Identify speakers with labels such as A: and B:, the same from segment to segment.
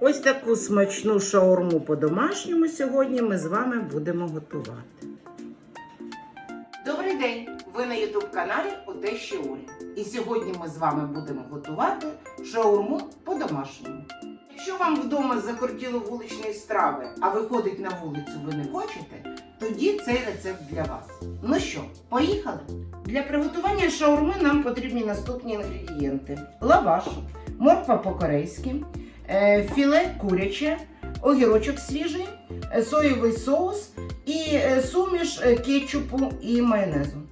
A: Ось таку смачну шаурму по-домашньому сьогодні ми з вами будемо готувати. Добрий день! Ви на youtube каналі Одещі Олі. І сьогодні ми з вами будемо готувати шаурму по-домашньому. Якщо вам вдома захотіло вуличної страви, а виходить на вулицю ви не хочете, тоді цей рецепт для вас. Ну що, поїхали? Для приготування шаурми нам потрібні наступні інгредієнти: лаваш, морква по-корейськи, філе куряче, огірочок свіжий, е, соєвий соус і е, суміш е, кетчупу і майонезу.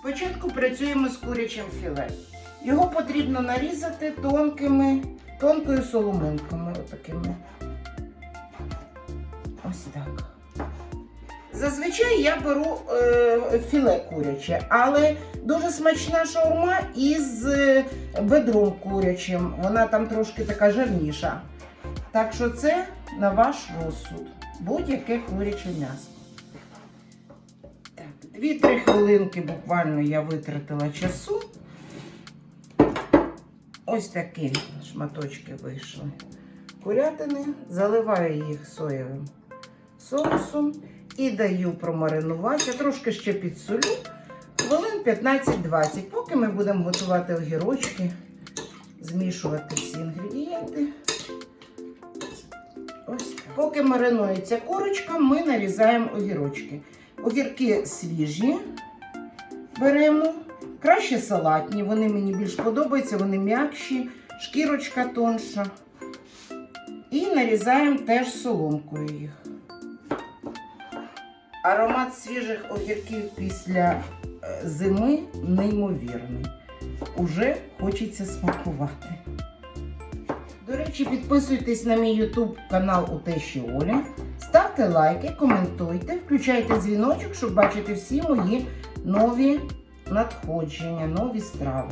A: Спочатку працюємо з курячим філе. Його потрібно нарізати тонкими, тонкою соломинками. Отакими. Ось так. Зазвичай я беру е, філе куряче, але дуже смачна шаурма із е, бедром курячим. Вона там трошки така жирніша. Так що це на ваш розсуд. Будь-яке куряче м'ясо. 2-3 хвилинки буквально я витратила часу. Ось такі шматочки вийшли. Курятини, заливаю їх соєвим соусом і даю промаринувати. Я трошки ще підсолю. Хвилин 15-20, поки ми будемо готувати огірочки, змішувати всі інгредієнти. Ось. Поки маринується курочка, ми нарізаємо огірочки. Огірки свіжі беремо. Краще салатні, вони мені більш подобаються, вони м'якші, шкірочка тонша. І нарізаємо теж соломкою їх. Аромат свіжих огірків після е, зими неймовірний. Уже хочеться смакувати. До речі, підписуйтесь на мій YouTube канал у Тещі Олі. Ставте лайки, коментуйте, включайте дзвіночок, щоб бачити всі мої нові надходження, нові страви.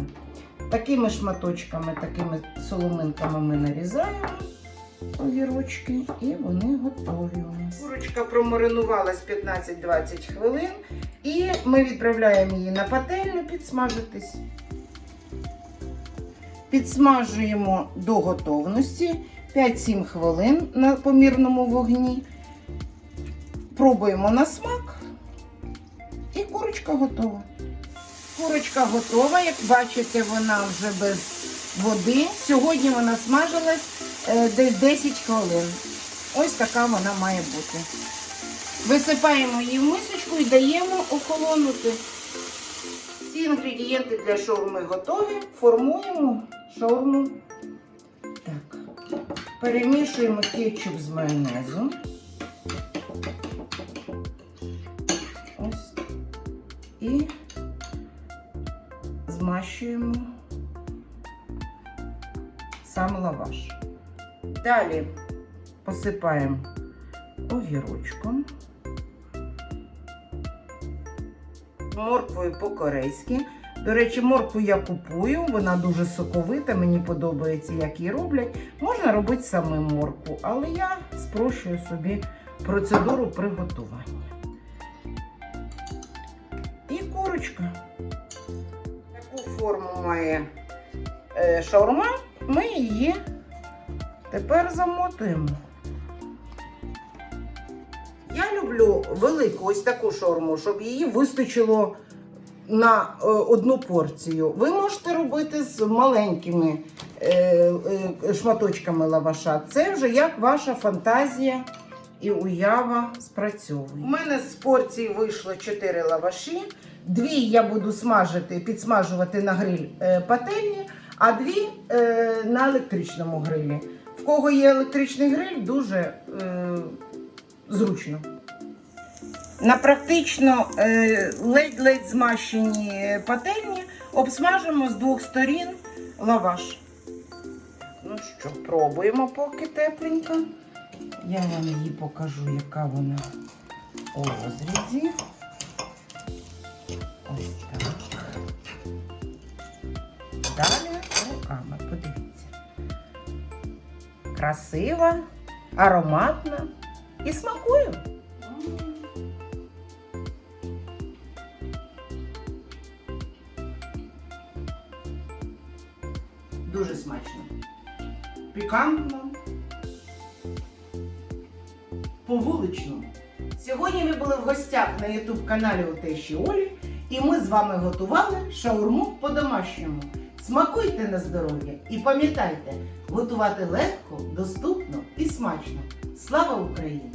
A: Такими шматочками, такими соломинками ми нарізаємо огірочки і вони готові у нас. Курочка промаринувалась 15-20 хвилин і ми відправляємо її на пательню підсмажитись. Підсмажуємо до готовності 5-7 хвилин на помірному вогні. Пробуємо на смак. І курочка готова. Курочка готова, як бачите, вона вже без води. Сьогодні вона смажилась десь 10 хвилин. Ось така вона має бути. Висипаємо її в мисочку і даємо охолонути. Всі інгредієнти для шаурми готові. Формуємо шаурму. Так. Перемішуємо кетчуп з майонезом. Ось. І змащуємо сам лаваш. Далі посипаємо огірочком, морквою по-корейськи. До речі, моркву я купую, вона дуже соковита, мені подобається, як її роблять. Можна робити саме моркву, але я спрощую собі процедуру приготування. І курочка. Таку форму має е, шаурма, ми її тепер замотуємо. Я люблю велику ось таку шаурму, щоб її вистачило на е, одну порцію. Ви можете робити з маленькими е, е, шматочками лаваша. Це вже як ваша фантазія і уява спрацьовує. У мене з порції вийшло 4 лаваші. Дві я буду смажити, підсмажувати на гриль пательні, а дві на електричному грилі. Кого є електричний гриль, дуже е, зручно. На практично е, ледь-ледь змащені пательні обсмажимо з двох сторін лаваш. Ну що, пробуємо поки тепленька. Я вам її покажу, яка вона у розрізі. Ось так. Далі руками. Красива, ароматна і смакує. Дуже смачно. Пікантно. По вуличному. Сьогодні ви були в гостях на ютуб каналі у Олі, і ми з вами готували шаурму по-домашньому. Смакуйте на здоров'я і пам'ятайте, готувати легко, доступно і смачно. Слава Україні!